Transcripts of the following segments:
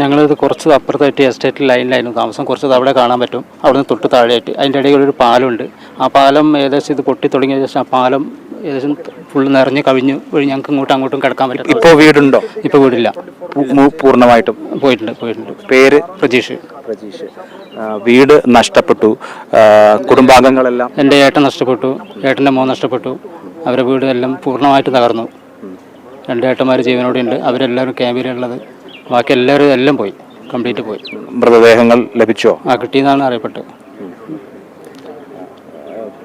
ഞങ്ങളിത് കുറച്ച് അപ്പുറത്തായിട്ട് എസ്റ്റേറ്റ് ലൈനിലായിരുന്നു താമസം കുറച്ച് അവിടെ കാണാൻ പറ്റും. അവിടുന്ന് തൊട്ട് താഴെയായിട്ട്. അതിന്റെ ഇടയിൽ ഒരു പാലമുണ്ട്. ആ പാലം ഏകദേശം ഇത് പൊട്ടി തുടങ്ങിയ ശേഷം ആ പാലം ഏകദേശം ഫുള്ള് നിറഞ്ഞ് കവിഞ്ഞു വഴി ഞങ്ങൾക്ക് ഇങ്ങോട്ടും അങ്ങോട്ടും കിടക്കാൻ പറ്റും ഇപ്പോൾ വീടുണ്ടോ? ഇപ്പോൾ വീടില്ല. പൂർണമായിട്ടും? പോയിട്ടുണ്ട് പോയിട്ടുണ്ട്. പേര്? പ്രജീഷ്. പ്രജീഷ്. വീട് നഷ്ടപ്പെട്ടു. കുടുംബാംഗങ്ങളെല്ലാം? എന്റെ ഏട്ടൻ നഷ്ടപ്പെട്ടു. ഏട്ടന്റെ മോൻ നഷ്ടപ്പെട്ടു. അവരുടെ വീട് എല്ലാം പൂർണമായിട്ട് തകർന്നു. രണ്ട് ഏട്ടന്മാർ ജീവനോടെ ഉണ്ട് അവരെല്ലാവരും ക്യാമ്പിലുള്ളത് ബാക്കി എല്ലാവരും എല്ലാം പോയി. കംപ്ലീറ്റ് പോയി. മൃതദേഹങ്ങൾ ലഭിച്ചോ? ആ കിട്ടിയെന്നാണ് അറിയപ്പെട്ടത്.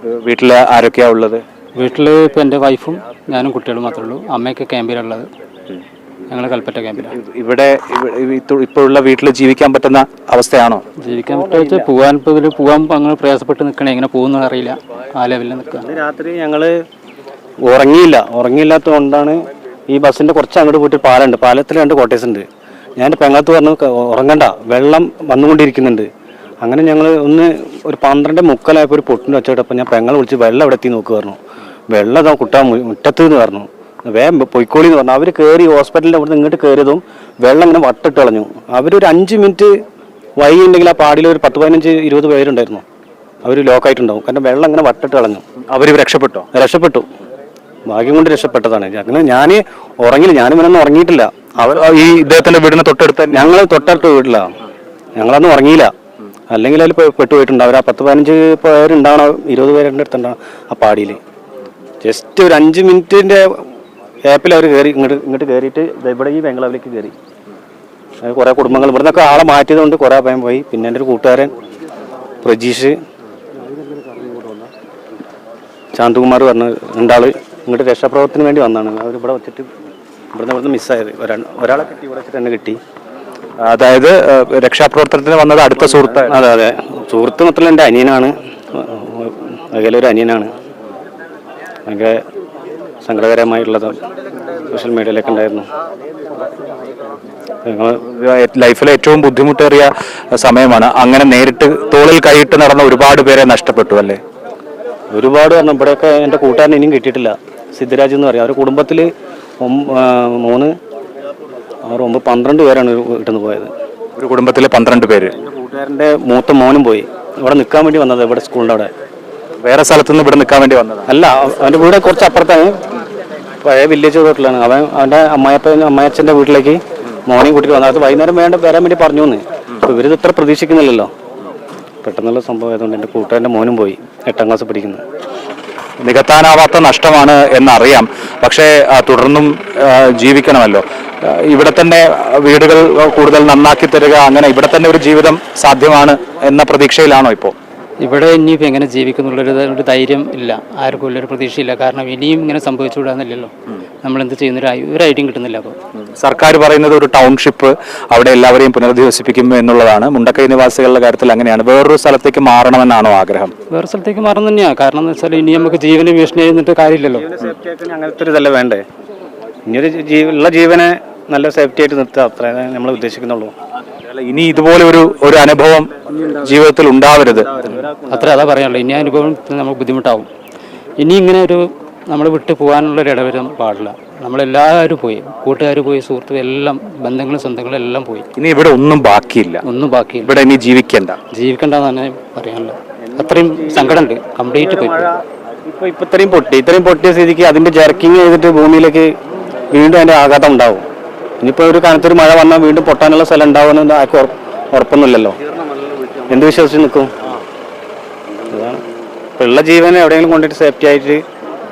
വീട്ടിൽ ആരൊക്കെയാ ഉള്ളത്? വീട്ടിൽ ഇപ്പോൾ എന്റെ വൈഫും ഞാനും കുട്ടികളും മാത്രമേ ഉള്ളൂ. അമ്മയൊക്കെ ക്യാമ്പിലുള്ളത് ഞങ്ങൾ കൽപ്പറ്റ ക്യാമ്പിലാണ്. ഇവിടെ ഇവ- ഇവ- ഇപ്പോഴുള്ള വീട്ടിൽ ജീവിക്കാൻ പറ്റുന്ന അവസ്ഥയാണോ? ജീവിക്കാൻ പറ്റുക വെച്ചാൽ പോകാൻ ഇപ്പോൾ ഇതിൽ പോകാൻ അങ്ങനെ പ്രയാസപ്പെട്ട് നിൽക്കണേ എങ്ങനെ പോകുന്നു അറിയില്ല. ആ ലെവലിൽ നിൽക്കുക രാത്രി ഞങ്ങൾ ഉറങ്ങിയില്ല. ഉറങ്ങിയില്ലാത്തത് കൊണ്ടാണ് ഈ ബസ്സിന്റെ കുറച്ച് അങ്ങോട്ട് പോയിട്ട് പാലമുണ്ട്. പാലത്തിൽ രണ്ട് കോട്ടേഴ്സ് ഉണ്ട്. ഞാൻ പെങ്ങളത്ത് പറഞ്ഞു ഉറങ്ങണ്ട. വെള്ളം വന്നുകൊണ്ടിരിക്കുന്നുണ്ട്. അങ്ങനെ ഞങ്ങൾ ഒന്ന് ഒരു പന്ത്രണ്ട് മുക്കലായപ്പോൾ ഒരു പൊട്ടിന് വെച്ചിട്ടപ്പോൾ ഞാൻ പെങ്ങളെ വിളിച്ച് വെള്ളം എവിടെ എത്തി നോക്ക് പറഞ്ഞു. വെള്ളം ഇതാ കുട്ടാ മുറ്റത്ത് എന്ന് പറഞ്ഞു. വേഗം പൊയ്ക്കോളി എന്ന് പറഞ്ഞു. അവർ കയറി ഹോസ്പിറ്റലിന്റെ അവിടെ നിന്ന് ഇങ്ങോട്ട് കയറിയതും വെള്ളം ഇങ്ങനെ വട്ടിട്ട് കളഞ്ഞു. അവരൊരു അഞ്ച് മിനിറ്റ് വൈകി ഉണ്ടെങ്കിൽ ആ പാടിയിൽ ഒരു പത്ത് പതിനഞ്ച് ഇരുപത് പേരുണ്ടായിരുന്നു. അവർ ലോക്കായിട്ടുണ്ടാവും കാരണം വെള്ളം ഇങ്ങനെ വട്ടിട്ട് കളഞ്ഞു. അവർ രക്ഷപ്പെട്ടോ? രക്ഷപ്പെട്ടു. ഭാഗ്യം കൊണ്ട് രക്ഷപ്പെട്ടതാണ്. അങ്ങനെ ഞാൻ ഉറങ്ങില്ല ഞാനും ഇവനൊന്നും ഉറങ്ങിയിട്ടില്ല. അവർ ഈ ഇദ്ദേഹത്തിന്റെ വീടിന് തൊട്ടടുത്ത് ഞങ്ങൾ തൊട്ടടുത്ത വീട്ടിലാണ് ഞങ്ങളൊന്നും ഉറങ്ങിയില്ല. അല്ലെങ്കിൽ അതിൽ പെട്ടുപോയിട്ടുണ്ട്. അവർ ആ പത്ത് പതിനഞ്ച് പേരുണ്ടാവണം ഇരുപത് പേരുടെ അടുത്തുണ്ടാവണം ആ പാടിയിൽ ജസ്റ്റ് ഒരു അഞ്ച് മിനിറ്റിന്റെ ഏപ്പിൽ അവർ കയറി ഇങ്ങോട്ട് ഇങ്ങോട്ട് കയറിയിട്ട് ഇവിടെ ഈ ബംഗ്ലാവിലേക്ക് കയറി കുറെ കുടുംബങ്ങൾ ഇവിടെ നിന്നൊക്കെ ആളെ മാറ്റിയത് കൊണ്ട് കുറേ ഭയം പോയി. പിന്നെ എന്റെ ഒരു കൂട്ടുകാരൻ പ്രജീഷ്. ശാന്തകുമാർ പറഞ്ഞ രണ്ടാൾ ഇങ്ങോട്ട് രക്ഷാപ്രവർത്തനത്തിന് വേണ്ടി വന്നാണ്. അവർ ഇവിടെ വെച്ചിട്ട് ഇവിടുന്ന് ഇവിടുന്ന് മിസ്സായത് ഒരാളെ കിട്ടി ഇവിടെ വെച്ചിട്ട് തന്നെ കിട്ടി. അതായത് രക്ഷാപ്രവർത്തനത്തിന് വന്നത് അടുത്ത സുഹൃത്ത് അതെ അതെ. സുഹൃത്ത് മൊത്തം എന്റെ അനിയനാണ്. അകലൊരു അനിയനാണ്. ഭയങ്കര സങ്കടകരമായിട്ടുള്ളത് സോഷ്യൽ മീഡിയയിലൊക്കെ ഉണ്ടായിരുന്നു. ലൈഫിലെ ഏറ്റവും ബുദ്ധിമുട്ടേറിയ സമയമാണ്. അങ്ങനെ നേരിട്ട് തോളിൽ കൈയിട്ട് നടന്ന ഒരുപാട് പേരെ നഷ്ടപ്പെട്ടു അല്ലേ? ഒരുപാട് കാരണം ഇവിടെയൊക്കെ എന്റെ കൂട്ടുകാരൻ ഇനിയും കിട്ടിയിട്ടില്ല. സിദ്ധരാജ് എന്ന് പറയും. അവരുടെ കുടുംബത്തിൽ മൂന്ന് ആറ് ഒമ്പത് പന്ത്രണ്ട് പേരാണ് വീട്ടിൽ നിന്ന് പോയത്. ഒരു കുടുംബത്തിലെ പന്ത്രണ്ട് പേര്. കൂട്ടുകാരന്റെ മൂത്ത മോനും പോയി. ഇവിടെ നിൽക്കാൻ വേണ്ടി വന്നത് ഇവിടെ സ്കൂളിന്റെ അവിടെ. വേറെ സ്ഥലത്തുനിന്ന് ഇവിടെ നിൽക്കാൻ വേണ്ടി വന്നത്? അല്ല അവന്റെ വീട് കുറച്ച് അപ്പുറത്താണ്. പഴയ വില്ലേജ് റോട്ടിലാണ് അവൻ അവന്റെ അമ്മായപ്പ അമ്മായച്ഛന്റെ വീട്ടിലേക്ക് മോർണിംഗ് കൂട്ടിട്ട് വന്നത്. അത് വൈകുന്നേരം വേണ്ട വരാൻ വേണ്ടി പറഞ്ഞു എന്ന് അപ്പോൾ ഇവരിത് ഇത്ര പ്രതീക്ഷിക്കുന്നില്ലല്ലോ. പെട്ടെന്നുള്ള സംഭവം ആയതുകൊണ്ട് എന്റെ കൂട്ടുകാരന്റെ മോനും പോയി. എട്ടാം ക്ലാസ് പഠിക്കുന്നത് നികത്താനാവാത്ത നഷ്ടമാണ് എന്നറിയാം. പക്ഷേ തുടർന്നും ജീവിക്കണമല്ലോ. ഇവിടെ തന്നെ വീടുകൾ കൂടുതൽ നന്നാക്കി തരിക അങ്ങനെ ഇവിടെ തന്നെ ഒരു ജീവിതം സാധ്യമാണ് എന്ന പ്രതീക്ഷയിലാണോ ഇപ്പോൾ? ഇവിടെ ഇനിയിപ്പോൾ എങ്ങനെ ജീവിക്കുന്നുള്ളൊരു ഒരു ധൈര്യം ഇല്ല. ആർക്കും ഉള്ളൊരു പ്രതീക്ഷയില്ല. കാരണം ഇനിയും ഇങ്ങനെ സംഭവിച്ചുകൂടാന്നില്ലല്ലോ. നമ്മൾ എന്ത് ചെയ്യുന്നൊരു ഒരു ഐഡിയം കിട്ടുന്നില്ല അപ്പോൾ. സർക്കാർ പറയുന്നത് ഒരു ടൗൺഷിപ്പ് അവിടെ എല്ലാവരെയും പുനരധിവസിപ്പിക്കും എന്നുള്ളതാണ്. മുണ്ടക്കൈ നിവാസികളുടെ കാര്യത്തിൽ അങ്ങനെയാണ്. വേറൊരു സ്ഥലത്തേക്ക് മാറണമെന്നാണോ ആഗ്രഹം? വേറെ സ്ഥലത്തേക്ക് മാറണം തന്നെയാണ് കാരണം എന്ന് വെച്ചാൽ ഇനി നമുക്ക് ജീവന് ഭീഷണി ചെയ്യുന്നിട്ട് കാര്യമില്ലല്ലോ. അങ്ങനത്തെ ഒരു ഇതല്ല വേണ്ടേ? ഇനിയൊരു ഉള്ള ജീവനെ നല്ല സേഫ്റ്റി ആയിട്ട് നിർത്തുക അത്രേ നമ്മൾ ഉദ്ദേശിക്കുന്നുള്ളൂ. ഇനി ഇതുപോലെ ഒരു ഒരു അനുഭവം ജീവിതത്തിൽ ഉണ്ടാവരുത്. അത്ര അതാ പറയാനുള്ളൂ. ഇനി അനുഭവം നമുക്ക് ബുദ്ധിമുട്ടാവും. ഇനി ഇങ്ങനെ ഒരു നമ്മൾ വിട്ടു പോകാനുള്ളൊരു ഇടവരും പാടില്ല. നമ്മളെല്ലാവരും പോയി. കൂട്ടുകാർ പോയി സുഹൃത്തുക്കൾ എല്ലാം ബന്ധങ്ങളും സ്വന്തങ്ങളും എല്ലാം പോയി. ഇനി ഇവിടെ ഒന്നും ബാക്കിയില്ല. ഒന്നും ബാക്കിയില്ല. ഇവിടെ ഇനി ജീവിക്കണ്ട. ജീവിക്കണ്ടെന്ന് തന്നെ പറയാനുള്ള അത്രയും സങ്കടമുണ്ട്. കംപ്ലീറ്റ് പോയി ഇപ്പൊ ഇപ്പൊ ഇത്രയും പൊട്ടി ഇത്രയും പൊട്ടിയ സ്ഥിതിക്ക് അതിന്റെ ജർക്കിങ് ചെയ്തിട്ട് ഭൂമിയിലേക്ക് വീണ്ടും അതിന്റെ ആഘാതം ഉണ്ടാവും. ഇനിയിപ്പോ ഒരു കാലത്തൊരു മഴ വന്നാൽ വീണ്ടും പൊട്ടാനുള്ള സ്ഥലം ഉണ്ടാവുമെന്ന് ആർക്കും ഉറപ്പ് ഉറപ്പൊന്നുമില്ലല്ലോ. എന്ത് വിശ്വസിച്ച് നിൽക്കും? അതാണ്. ഉള്ള ജീവൻ എവിടെയെങ്കിലും കൊണ്ടിട്ട് സേഫ്റ്റി ആയിട്ട്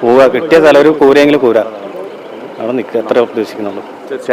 പോവുക. കിട്ടിയ സ്ഥലം ഒരു കൂരെങ്കിലും കൂര. അവിടെ നിൽക്കുക എത്ര ഉദ്ദേശിക്കുന്നുള്ളൂ.